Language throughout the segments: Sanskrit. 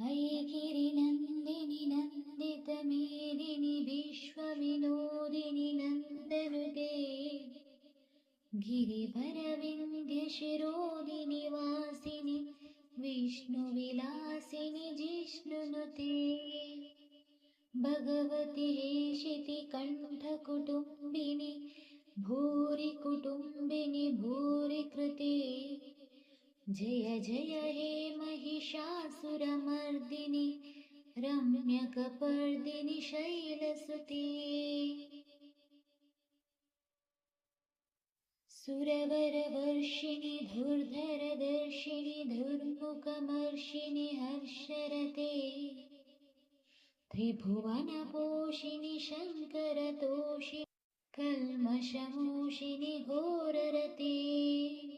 गिरिनन्दिनि नन्दितमेदिनि विश्वविनोदिनि नन्दनुते गिरिवरविन्द्यशिरोदिनि वासिनि विष्णुविलासिनि जिष्णुनुते भगवति हेशितिकण्ठकुटुम्बिनि भूरि कुटुम्बिनि भूरि कृते जय जय हे महिषासुरमर्दिनि रम्यकपर्दिनि शैलसुते। सुरवरवर्षिणि धुर्धरदर्शिनि धुर्मुखमर्षिणि हर्षरते। त्रिभुवनपोषिणि शङ्करतोषि कल्मषमोषिणि घोररते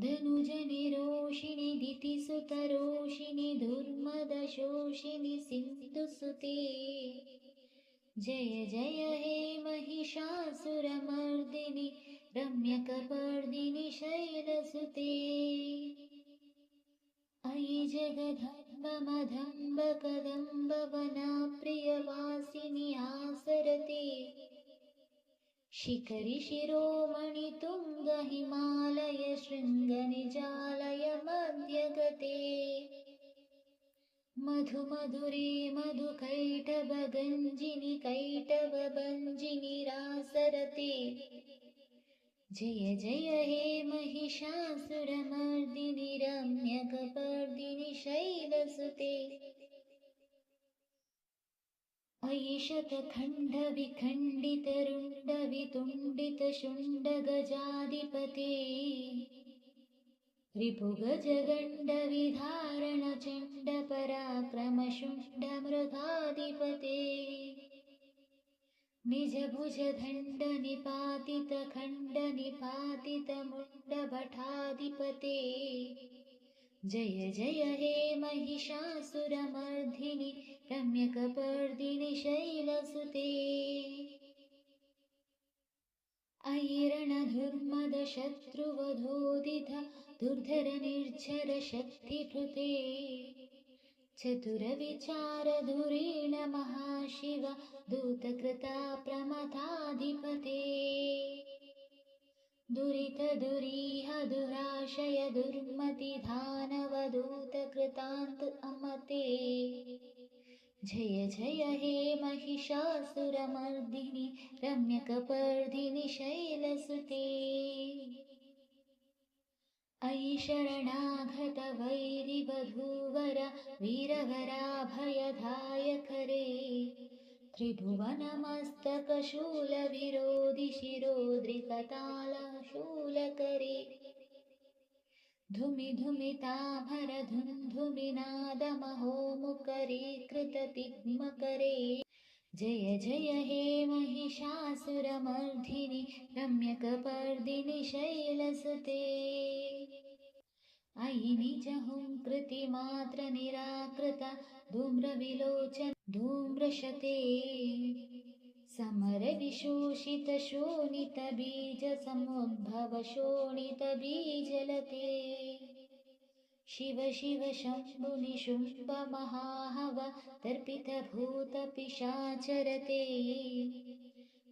धनुजनिरोषिणि दितिसुतरोषिणि दुर्मदशोषिणि सिन्धुसुते। जय जय हे महिषासुरमर्दिनि रम्यकपर्दिनि शैलसुते। अयि जगदम्बमधम्बकदम्बवनाप्रियवासिनि आसरते। शिखरि शिरोमणि तुङ्गहिमालय शृङ्गनिजालय मध्यगते। मधुमधुरे मधुकैटभगञ्जिनि कैटभञ्जिनि रासरते। जय जय हे महिषासुरमर्दिनि रम्यकपर्दिनि शैलसुते ऐषतखण्डविखण्डितरुण्डवितुण्डितशुण्डगजाधिपते रिपुगजगण्डविधारणचण्डपराक्रमशुण्डमृगाधिपते निजभुजदण्डनिपातितखण्डनिपातितमुण्डभटाधिपते जय जय हे महिषासुरमर्धिनि रम्यकपर्दिनि शैलसुते ऐरणधुर्मदशत्रुवधोदित दुर्धरनिर्झरशक्तिभृते चतुरविचारधुरेण महाशिव दूतकृता प्रमथाधिपते दुरितदुरीह दुराशय दुर्मतिधानवदूतकृतान्त अमते जय जय हे महिषासुरमर्दिनि रम्यकपर्दिनि शैलसुते। अयि शरणागतवैरिवधूवर वीरवराभयधायकरे। त्रिभुवनमस्तकशूलविरोधिशिरोद्रिकतालशूलकरे धुमि धुमिताभरधुन्धुमिनादमहोमुकरीकृततिग्मकरे जय जय हे महिषासुरमर्धिनि रम्यकपर्दिनि शैलसुते अयि निजहुङ्कृतिमात्रनिराकृत धूम्रविलोचन धूम्रशते समरविशोषितशोणितबीजसमुद्भवशोणितबीजलते शिव शिव शम्भुनिशुम्भमहाहव तर्पितभूतपिशाचरते।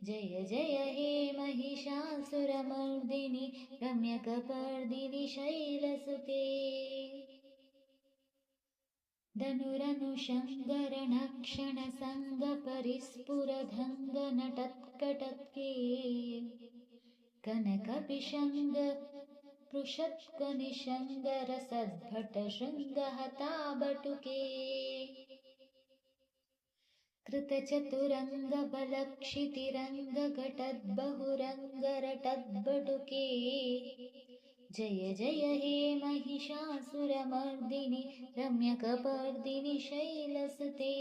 जय जय हे महिषासुरमर्दिनि रम्यकपर्दिनि शैलसुते धनुरनुशङ्गरणक्षणसङ्गपरिस्फुरधङ्गनटत्कटत्के कनकपिशङ्ग पृषत्कनिशङ्गरसद्भटशृङ्गहताबटुके कृतचतुरङ्गबलक्षितिरङ्गघटद्बहुरङ्गरटद्बटुके जय जय हे महिषासुरमर्दिनि रम्यकपर्दिनि शैलसुते।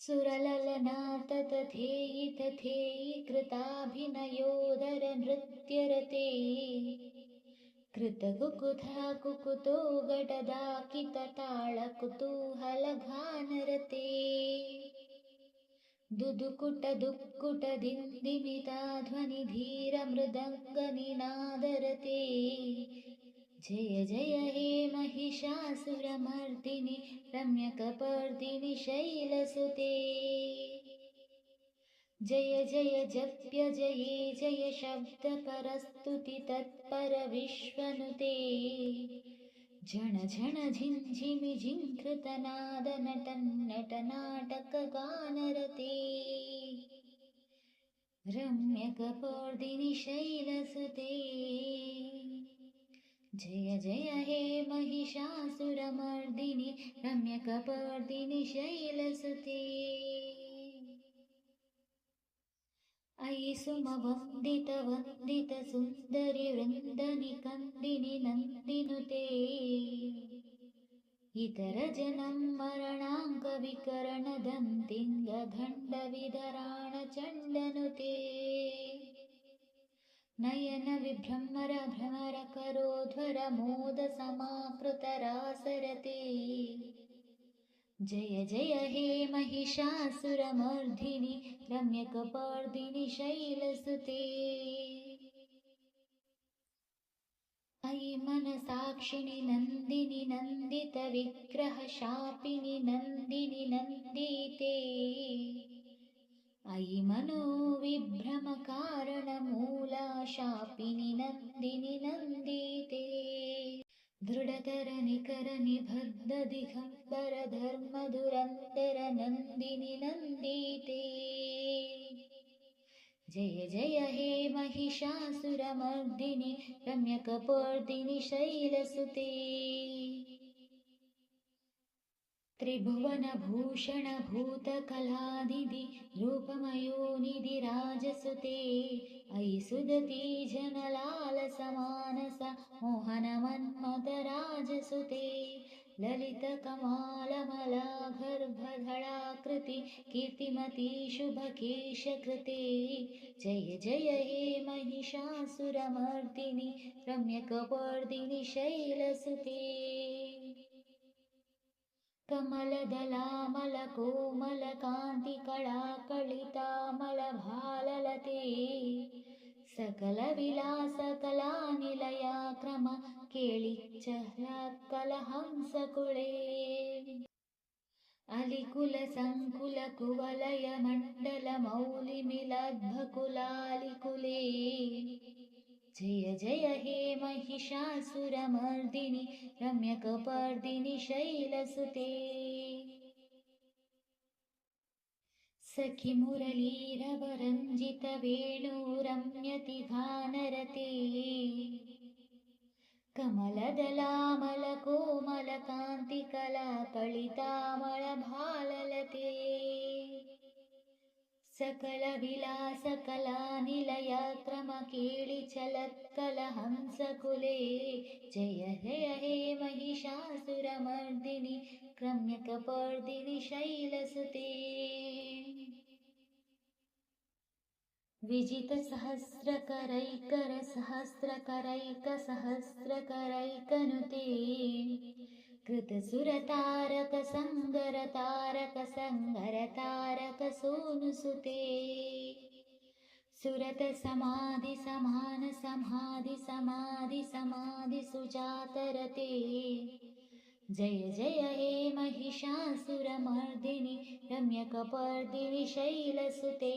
सुरललनातथेयि तथेयि कृताभिनयोदरनृत्यरते कृतकुकुथा कुकुतो गटदाकितताळकुतूहलघानरते दुदुकुटदुक्कुटदिन्दिमिता ध्वनिधीरमृदङ्गनिनादरते जय जय हे महिषासुरमर्दिनि रम्यकपर्दिनि शैलसुते। जय जय जप्य जये जय शब्दपरस्तुति तत्परविश्वनुते झण झण झिञ्झिमि झिङ्कृतनादनटन्नटनाटकगानरते रम्यकपर्दिनि शैलसुते जय जय हे महिषासुरमर्दिनि रम्यकपर्दिनि शैलसुते सुमवन्दितवन्दितसुन्दरि वृन्दनिकन्दिनि नन्दिनुते इतरजनं मरणाङ्गविकरणदन्तिङ्गदण्डविधराणचण्डनुते नयनविभ्रमरभ्रमरकरोध्वरमोदसमाकृतरासरते जय जय हे महिषासुरमर्धिनि रम्यकपर्दिनि शैलसुते। अयि मनसाक्षिणि नन्दिनि नन्दितविग्रहशापिनि नन्दिनि नन्दिते। अयि मनोविभ्रमकारणमूलाशापिनि नन्दिनि नन्दिते दृढतरनिकरनिबद्धदिगम्बरधर्मधुरन्धरनन्दिनि नन्दिते जय जय हे महिषासुरमर्दिनि रम्यकपर्दिनि शैलसुते त्रिभुवनभूषणभूतकलानिधि रूपमयोनिधिराजसुते अयि सुदती जनलालसमानस मोहनमन्मदराजसुते ललितकमालमलागर्भधराकृति कीर्तिमती शुभकेशकृते जय जय हे महिषासुरमर्दिनि रम्यकपर्दिनि शैलसुते कमलदलामलकोमलकान्तिकलाकलितामलभाललते। सकलविलासकलानिलया क्रम केळिच्चहकलहंसकुले अलिकुलसङ्कुलकुवलयमण्डलमौलिमिलद्भकुलालिकुले जय जय हे महिषासुरमर्दिनि रम्यकपर्दिनि शैलसुते। सखि मुरलीरवरञ्जितवेणुरम्यतिघानरते कमलदलामलकोमलकान्तिकलाकलितामलभाललते सकलविलासकलानिलयक्रमकेळिचलत्कलहंसकुले जय जय हे महिषासुरमर्दिनि क्रम्यकपर्दिनि शैलसुते। विजितसहस्रकरैकरसहस्रकरैकसहस्रकरैकनुते कृतसुरतारकसङ्गरतारकसङ्गरतारकसूनुसुते। सुरतसमाधिसमानसमाधिसमाधिसमाधिसुजातरते जय जय हे महिषासुरमर्दिनि रम्यकपर्दिनि शैलसुते।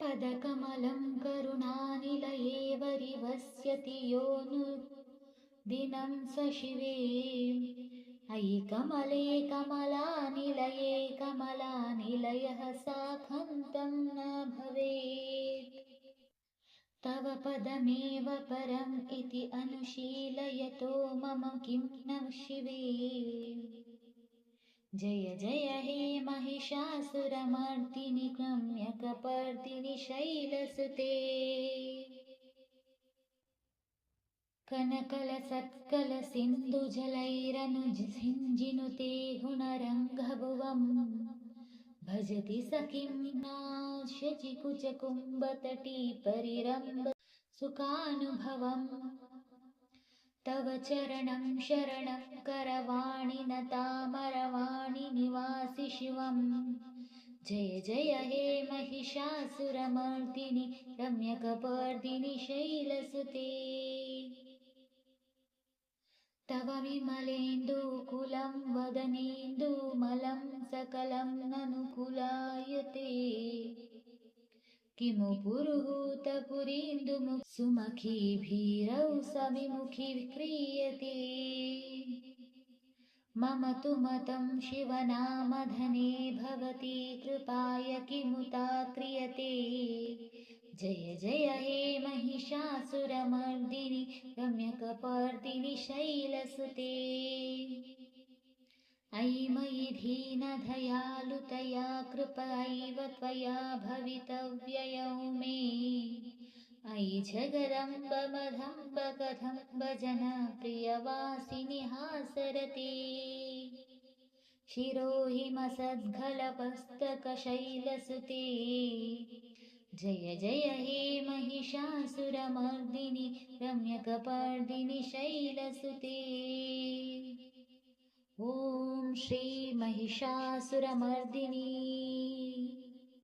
पदकमलं करुणानिलये वरिवस्यति योऽनुदिनं स शिवे। अयि कमले कमलानिलये कमलानिलयः साखन्तं न भवेत्। तव पदमेव परम् इति अनुशीलयतो मम किं न शिवे। जय जय हे महिषासुरमर्दिनि रम्यकपर्दिनि शैलसुते कनकलसत्कलसिन्धुजलैरनुजिनुते गुणरङ्गभुवम् भजति स किं नाश्यचिकुचकुम्भतटी परिरम्ब सुखानुभवम्। तव चरणं शरणं करवाणि न तामरवाणि निवासि शिवम्। जय जय हे महिषासुरमर्दिनि रम्यकपर्दिनि शैलसुते तव विमलेन्दुकुलं वदनेन्दुमलं सकलं ननुकुलायते किमु पुरुहूतपुरीन्दुमुख सुमखीभिरौ सविमुखी विक्रीयते मम तु मतं शिवनामधने भवति कृपाय किमुता क्रियते जय जय हे महिषासुरमर्दिनि रम्यकपर्दिनि शैलसुते। अयि मयि दीनदयालुतया कृपैव त्वया भवितव्ययौ मे। अयि जगदम्ब कथम्ब जनप्रियवासिनि हासरते। शिरोहिमसद्गलपस्तकशैलसुते जय जय हे महिषासुरमर्दिनि रम्यकपर्दिनि शैलसुते। ॐ श्रीमहिषासुरमर्दिनी